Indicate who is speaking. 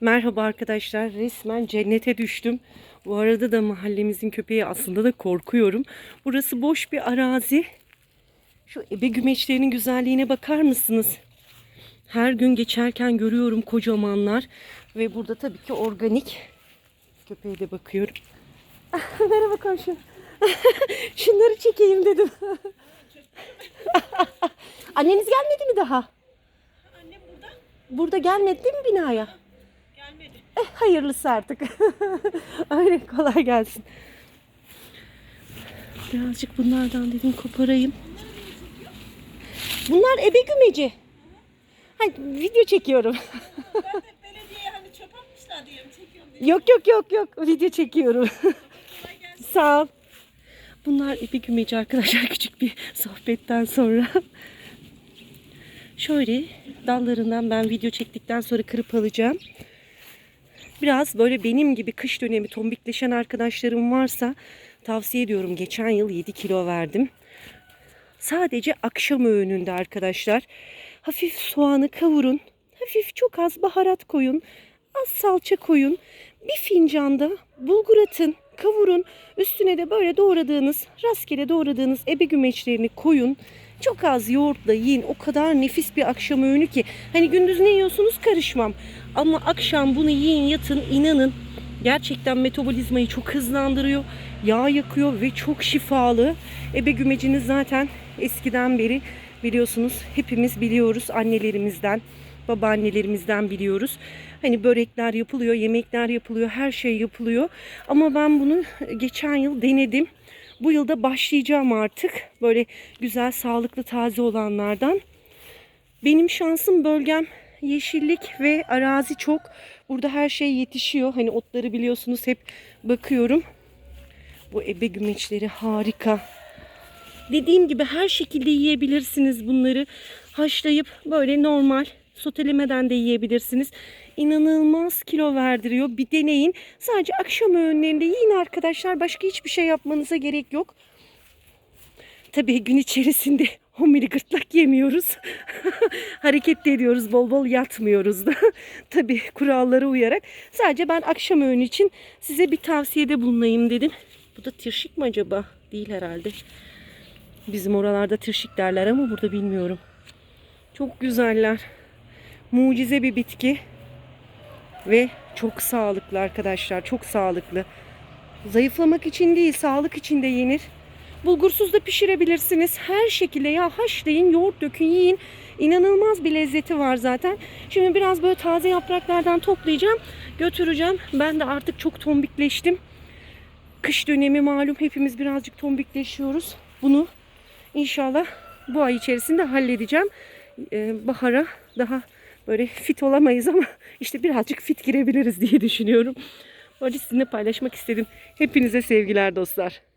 Speaker 1: Merhaba arkadaşlar. Resmen cennete düştüm. Bu arada da mahallemizin köpeği aslında da korkuyorum. Burası boş bir arazi. Şu ebe gümeçlerinin güzelliğine bakar mısınız? Her gün geçerken görüyorum kocamanlar. Ve burada tabii ki organik. Köpeğe de bakıyorum. Merhaba komşu. Şunları çekeyim dedim. Anneniz gelmedi mi daha?
Speaker 2: Annem burada
Speaker 1: Burada gelmedi değil mi binaya? Eh, hayırlısı artık. Aynen kolay gelsin. Birazcık bunlardan dedim koparayım. Bunlar ebe gümeci. Ha, video çekiyorum.
Speaker 2: Hani
Speaker 1: yok yok yok yok video çekiyorum. Sağ ol. Bunlar ipi gümeci arkadaşlar küçük bir sohbetten sonra. Şöyle dallarından ben video çektikten sonra kırıp alacağım. Biraz böyle benim gibi kış dönemi tombikleşen arkadaşlarım varsa tavsiye ediyorum. Geçen yıl 7 kilo verdim. Sadece akşam öğününde arkadaşlar. Hafif soğanı kavurun. Hafif çok az baharat koyun. Az salça koyun. Bir fincanda bulgur atın. Kavurun. Üstüne de böyle doğradığınız, rastgele doğradığınız ebe gümeçlerini koyun. Çok az yoğurtla yiyin. O kadar nefis bir akşam öğünü ki. Hani gündüz ne yiyorsunuz karışmam. Ama akşam bunu yiyin yatın inanın. Gerçekten metabolizmayı çok hızlandırıyor. Yağ yakıyor ve çok şifalı. Ebe gümeciniz zaten eskiden beri biliyorsunuz hepimiz biliyoruz annelerimizden, babaannelerimizden biliyoruz. Hani börekler yapılıyor, yemekler yapılıyor, her şey yapılıyor. Ama ben bunu geçen yıl denedim. Bu yılda başlayacağım artık. Böyle güzel, sağlıklı, taze olanlardan. Benim şansım bölgem yeşillik ve arazi çok. Burada her şey yetişiyor. Hani otları biliyorsunuz hep bakıyorum. Bu ebe gümeçleri harika. Dediğim gibi her şekilde yiyebilirsiniz bunları. Haşlayıp böyle normal sotelemeden de yiyebilirsiniz. İnanılmaz kilo verdiriyor. Bir deneyin. Sadece akşam öğünlerinde yiyin arkadaşlar. Başka hiçbir şey yapmanıza gerek yok. Tabii gün içerisinde 10 mili gırtlak yemiyoruz. Hareket de ediyoruz. Bol bol yatmıyoruz da. Tabii kurallara uyarak. Sadece ben akşam öğünü için size bir tavsiyede bulunayım dedim. Bu da tirşik mi acaba? Değil herhalde. Bizim oralarda tirşik derler ama burada bilmiyorum. Çok güzeller. Mucize bir bitki. Ve çok sağlıklı arkadaşlar. Çok sağlıklı. Zayıflamak için değil, sağlık için de yenir. Bulgursuz da pişirebilirsiniz. Her şekilde ya haşlayın, yoğurt dökün, yiyin. İnanılmaz bir lezzeti var zaten. Şimdi biraz böyle taze yapraklardan toplayacağım, götüreceğim. Ben de artık çok tombikleştim. Kış dönemi malum hepimiz birazcık tombikleşiyoruz. Bunu inşallah bu ay içerisinde halledeceğim. Ee, bahara daha böyle fit olamayız ama işte birazcık fit girebiliriz diye düşünüyorum. Böyle sizinle paylaşmak istedim. Hepinize sevgiler dostlar.